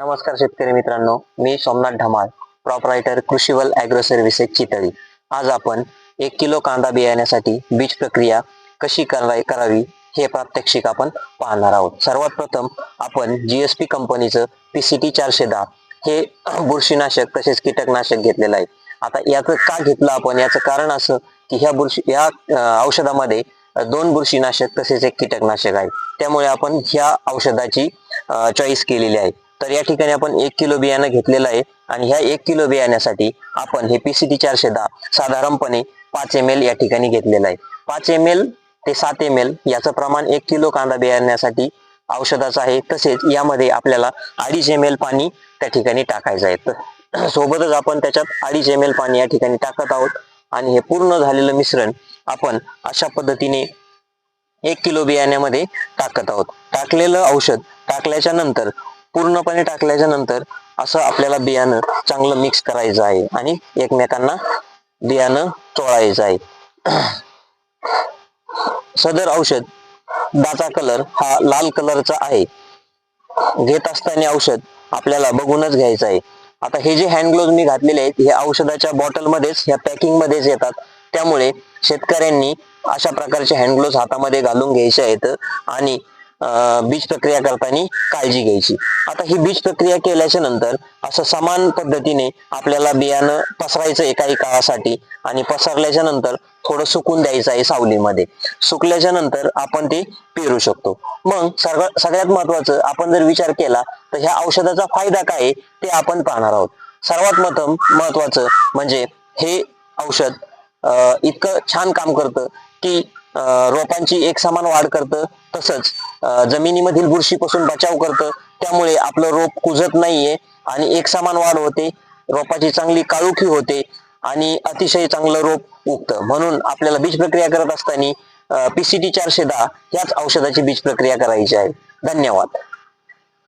नमस्कार शेतकरी मित्रांनो मी Somnath Dhamal proprietor Krishival agro services Chitali. आज आपण एक किलो कांदा बियाण्यासाठी बीज प्रक्रिया कशी करावी करावी हे प्रात्यक्षिक आपण पाहणार आहोत. सर्वात प्रथम आपण जी एस पी कंपनीचं पी सी टी चारशे दहा हे बुरशीनाशक तसेच कीटकनाशक घेतलेलं आहे. आता याचं का घेतलं आपण? याचं कारण असं की ह्या बुरशी या औषधामध्ये दोन बुरशीनाशक तसेच एक कीटकनाशक आहे. त्यामुळे आपण ह्या औषधाची चॉईस केलेली आहे. तर या ठिकाणी आपण एक किलो बियाणं घेतलेलं आहे. आणि ह्या एक किलो बियाण्यासाठी आपण हे पीसीटी चारशे दहा साधारणपणे पाच एम एल या ठिकाणी घेतलेलं आहे. पाच एम एल ते सात एम एल याचं प्रमाण एक किलो कांदा बियाण्यासाठी औषधाचं आहे. तसेच यामध्ये आपल्याला अडीच एम एल पाणी त्या ठिकाणी टाकायचं आहे. तर सोबतच आपण त्याच्यात अडीच एम एल पाणी या ठिकाणी टाकत आहोत. आणि हे पूर्ण झालेलं मिश्रण आपण अशा पद्धतीने एक किलो बियाण्यामध्ये टाकत आहोत. टाकलेलं औषध टाकल्याच्या नंतर पूर्णपणे टाकल्याच्या नंतर असं आपल्याला बियाणं चांगलं मिक्स करायचं आहे आणि एकमेकांना बियाणं चोळायचं आहे. सदर औषध दाचा कलर हा लाल कलरचा आहे. घेत असताना औषध आपल्याला बघूनच घ्यायचं आहे. आता हे जे हँड ग्लोव्ह मी घातलेले आहेत हे औषधाच्या बॉटलमध्येच ह्या पॅकिंग मध्येच येतात. त्यामुळे शेतकऱ्यांनी अशा प्रकारचे हँड ग्लोव्ह हातामध्ये घालून घ्यायचे आहेत आणि बीज प्रक्रिया करताना काळजी घ्यायची. आता ही बीज प्रक्रिया केल्याच्यानंतर असं समान पद्धतीने आपल्याला बियाणं पसरायचं एकाही काळासाठी आणि पसरल्याच्या नंतर थोडं सुकून द्यायचं आहे सावलीमध्ये. सुकल्याच्या नंतर आपण ते पेरू शकतो. मग सगळ्यात महत्वाचं आपण जर विचार केला तर ह्या औषधाचा फायदा काय आहे ते आपण पाहणार आहोत. सर्वात प्रथम महत्वाचं म्हणजे हे औषध इतकं छान काम करतं की रोपांची एक समान वाढ करतं तसंच जमिनीमधील बुरशीपासून बचाव करतं. त्यामुळे आपलं रोप कुजत नाहीये आणि एक समान वाढ होते रोपाची चांगली काळुखी होते आणि अतिशय चांगलं रोप उगतं. म्हणून आपल्याला बीज प्रक्रिया करत असताना पीसीटी चारशे दहा याच औषधाची बीज प्रक्रिया करायची आहे. धन्यवाद.